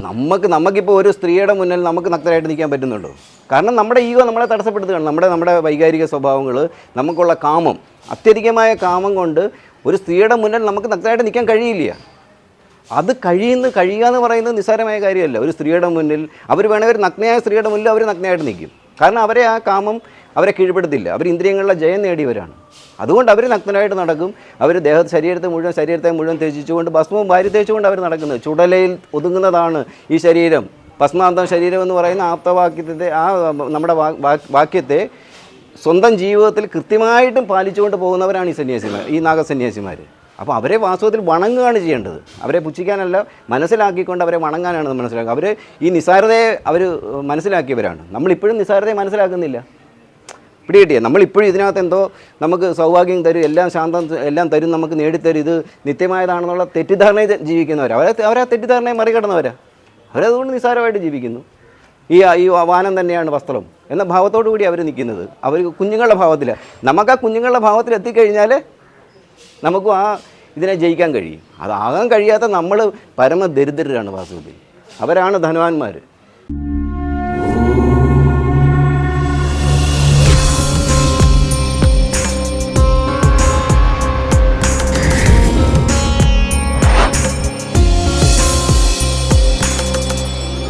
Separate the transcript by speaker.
Speaker 1: നമുക്ക് നമുക്കിപ്പോൾ ഒരു സ്ത്രീയുടെ മുന്നിൽ നമുക്ക് നഗ്നരായിട്ട് നിൽക്കാൻ പറ്റുന്നുണ്ടോ. കാരണം നമ്മുടെ ഈഗോ നമ്മളെ തടസ്സപ്പെടുത്തുകയാണ്. നമ്മുടെ നമ്മുടെ വൈകാരിക സ്വഭാവങ്ങൾ നമുക്കുള്ള കാമം അത്യധികമായ കാമം കൊണ്ട് ഒരു സ്ത്രീയുടെ മുന്നിൽ നമുക്ക് നഗ്നരായിട്ട് നിൽക്കാൻ കഴിയില്ല. അത് കഴിയുന്ന കഴിയുക എന്ന് പറയുന്നത് നിസ്സാരമായ കാര്യമല്ല. ഒരു സ്ത്രീയുടെ മുന്നിൽ അവർ വേണമെങ്കിൽ നഗ്നയായ സ്ത്രീയുടെ മുന്നിൽ അവർ നഗ്നയായിട്ട് നിൽക്കും. കാരണം അവരെ ആ കാമം അവരെ കീഴ്പ്പെടുത്തില്ല. അവർ ഇന്ദ്രിയങ്ങളിലെ ജയം നേടിയവരാണ്. അതുകൊണ്ട് അവർ നഗ്നരായിട്ട് നടക്കും. അവർ ദേഹ ശരീരത്തെ മുഴുവൻ ശരീരത്തെ മുഴുവൻ ത്യജിച്ചുകൊണ്ട് ഭസ്മവും വാരി തേച്ചുകൊണ്ട് അവർ നടക്കുന്നത്. ചുടലയിൽ ഒതുങ്ങുന്നതാണ് ഈ ശരീരം. ഭസ്മാന്തം ശരീരം എന്ന് പറയുന്ന ആപ്തവാക്യത്തെ ആ നമ്മുടെ വാക്യത്തെ സ്വന്തം ജീവിതത്തിൽ കൃത്യമായിട്ടും പാലിച്ചുകൊണ്ട് പോകുന്നവരാണ് ഈ സന്യാസിമാർ ഈ നാഗസന്യാസിമാർ അപ്പോൾ അവരെ വാസ്തവത്തിൽ വണങ്ങുകയാണ് ചെയ്യേണ്ടത്. അവരെ പുച്ഛിക്കാനല്ല മനസ്സിലാക്കിക്കൊണ്ട് അവരെ വണങ്ങാനാണ് മനസ്സിലാക്കുക. അവർ ഈ നിസ്സാരതയെ അവർ മനസ്സിലാക്കിയവരാണ്. നമ്മളിപ്പോഴും നിസ്സാരതയെ മനസ്സിലാക്കുന്നില്ല. പിടികിട്ടിയ. നമ്മളിപ്പോഴും ഇതിനകത്ത് എന്തോ നമുക്ക് സൗഭാഗ്യം തരും എല്ലാം ശാന്തം എല്ലാം തരും നമുക്ക് നേടിത്തരും. ഇത് നിത്യമായതാണെന്നുള്ള തെറ്റിദ്ധാരണയിൽ ജീവിക്കുന്നവരാ. അവരെ അവരെ തെറ്റിദ്ധാരണയെ മറികടന്നവരാ. അവരതുകൊണ്ട് നിസ്സാരമായിട്ട് ജീവിക്കുന്നു. ഈ ഈ വാനം തന്നെയാണ് വസ്ത്രം എന്ന ഭാവത്തോടു കൂടി അവർ നിൽക്കുന്നത്. അവർ കുഞ്ഞുങ്ങളുടെ ഭാവത്തിൽ നമുക്ക് ആ കുഞ്ഞുങ്ങളുടെ ഭാവത്തിൽ എത്തിക്കഴിഞ്ഞാൽ നമുക്കും ആ ഇതിനെ ജയിക്കാൻ കഴിയും. അതാകാൻ കഴിയാത്ത നമ്മൾ പരമ ദരിദ്രരാണ് വാസുദേവി അവരാണ് ധനവാന്മാർ